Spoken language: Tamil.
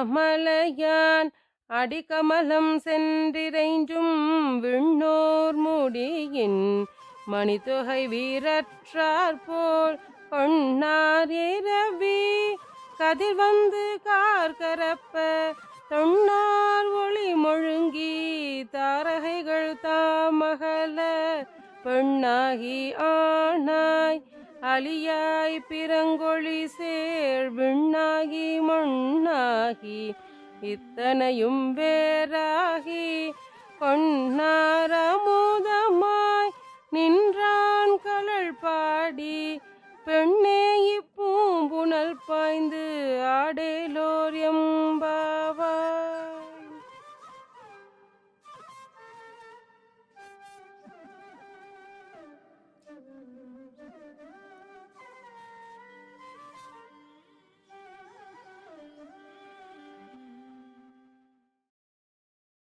அண்ணாமலையான் அடிகமலம் சென்றிரைஞ்சும் விண்ணோர் முடியின் மணித்தொகை வீரற்றார் போல் பொன்னார் இரவி கதிர் வந்து கார்கரப்ப தொன்னார் ஒளி மொழுங்கி தாரகைகள் தாமகல பெண்ணாகி ஆனாய் அலியாய் மண்ணாகி இத்தனையும் வேறாகி கொன்னாரமுதமாய் நின்றான் கழல் பாடி பெண்ணே இப்பூம்புணல்